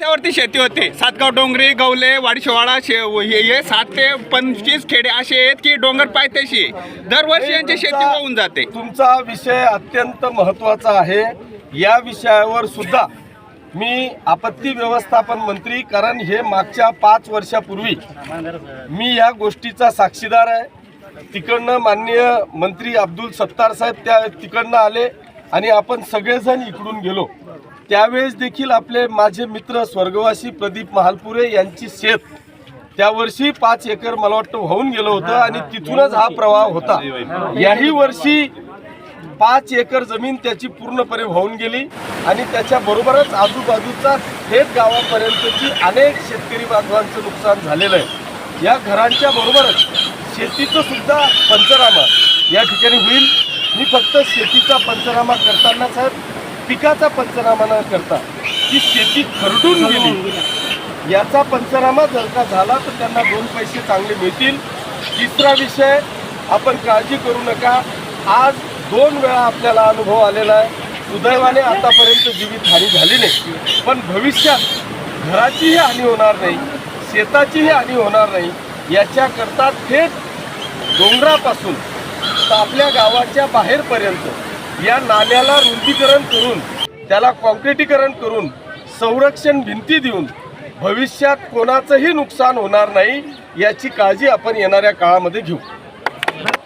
त्यावरती शेती होते. सातगाव डोंगरी गवले वाडीशेवाडा शे हे हे सात ते पंचवीस खेडे असे आहेत की डोंगर पायथ्याशी. दरवर्षी यांची शेती होऊन जाते. तुमचा विषय अत्यंत महत्त्वाचा आहे. या विषयावर सुद्धा मी आपत्ती व्यवस्थापन मंत्री कारण हे मागच्या पाच वर्षापूर्वी मी या गोष्टीचा साक्षीदार आहे. तिकडनं माननीय मंत्री अब्दुल सत्तार साहेब त्या तिकडनं आले आणि आपण सगळेजण इकडून गेलो. त्यावेळेस देखील आपले माझे मित्र स्वर्गवासी प्रदीप महालपुरे यांची शेत त्या वर्षी पाच एकर मला वाटतं होऊन गेलं होतं आणि तिथूनच हा प्रवाह होता. याही वर्षी पाच एकर जमीन त्याची पूर्णपणे वाहून गेली आणि त्याच्या बरोबरच आजूबाजूचा थेट गावापर्यंतची अनेक शेतकरी बांधवांचं नुकसान झालेलं आहे. या घरांच्या बरोबरच शेतीचं सुद्धा पंचनामा या ठिकाणी होईल. मी फक्त शेतीचा पंचनामा करताना साहेब पिकाचा पंचनामा न करता ती शेती खरडून गेली. याचा पंचनामा जर का झाला तर त्यांना दोन पैसे चांगले मिळतील. तिसरा विषय आपण काळजी करू नका. आज दोन वेळा आपल्याला अनुभव आलेला आहे. सुदैवाने आतापर्यंत जीवित हानी झाली नाही. पण भविष्यात घराचीही हानी होणार नाही शेताचीही हानी होणार नाही. याच्याकरता थेट डोंगरापासून तर आपल्या गावाच्या बाहेरपर्यंत या नाल्याला रुंदीकरण करून त्याला कॉन्क्रिटीकरण करून संरक्षण भिंती देऊन भविष्यात कोणाचंही नुकसान होणार नाही याची काळजी आपण येणाऱ्या काळामध्ये घेऊ.